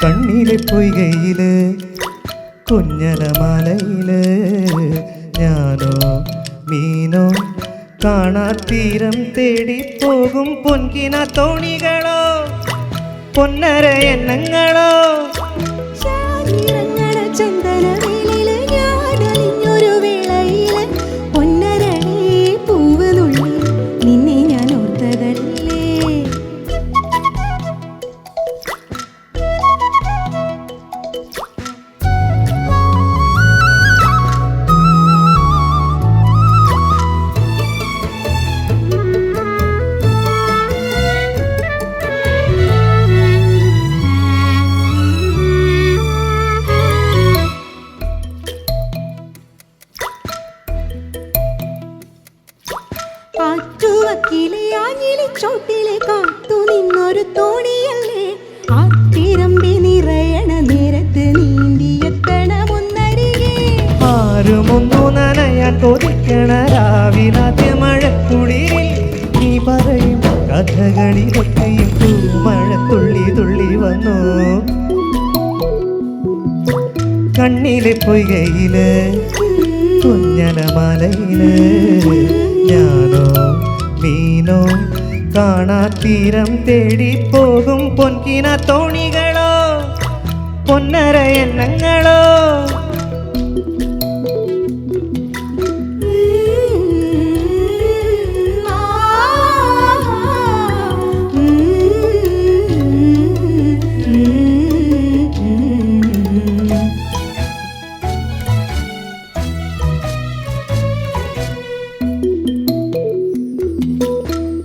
കണ്ണിലെ പൊയ്കയിൽ കുഞ്ഞലമാലയിൽ ഞാനോ മീനോ കാണാത്തീരം തേടി പോകും പൊൻകിന തോണികളോ പൊന്നര എണ്ണങ്ങളോ. ചോട്ടിലെ കാത്തു നിന്നൊരു തോണിയല്ലേ? ആ തിരമ്പി നിറയണ നേരത്ത് നീന്തിയെത്തണമൊന്നരികെ. ആരുമൊന്നു നനയാൻ കൊതിക്കണ രാവിലാദ്യ മഴക്കുളിരിൽ നീ പറയും കഥകളിലൊക്കെയും മഴത്തുള്ളി തുള്ളി വന്നു. കണ്ണിലെ പൊയ്കയിൽ കുഞ്ഞലമലയിൽ ഞാനോ മീനോ കാണാത്തീരം തേടി പോകും പൊൻകിന തോണികളോ പൊന്നര എണ്ണങ്ങളോ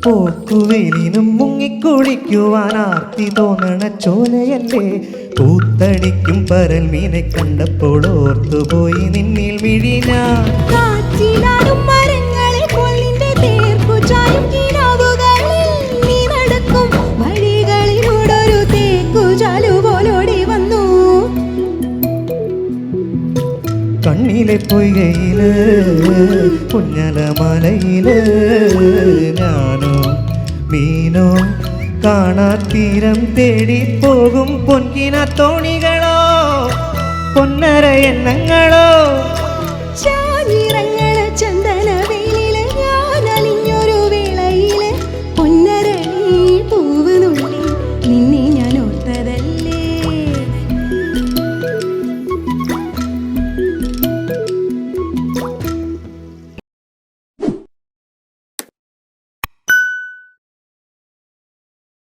പോക്കുവെയിലിനും മുങ്ങിക്കുളിക്കുവാൻ ആർത്തി തോന്നണ ചോലയല്ലേ? പൂത്തടിക്കും പരൽ മീനെ കണ്ടപ്പോൾ ഓർത്തുപോയി നിന്നിൽ വിഴിഞ്ഞ കണ്ണിലെ പൊയ്കയിൽ കുഞ്ഞലമലയിൽ ഞാനോ മീനോ കാണാത്തീരം തേടി പോകും പൊൻകിന തോണികളോ പൊന്നര എണ്ണങ്ങളോ ചാ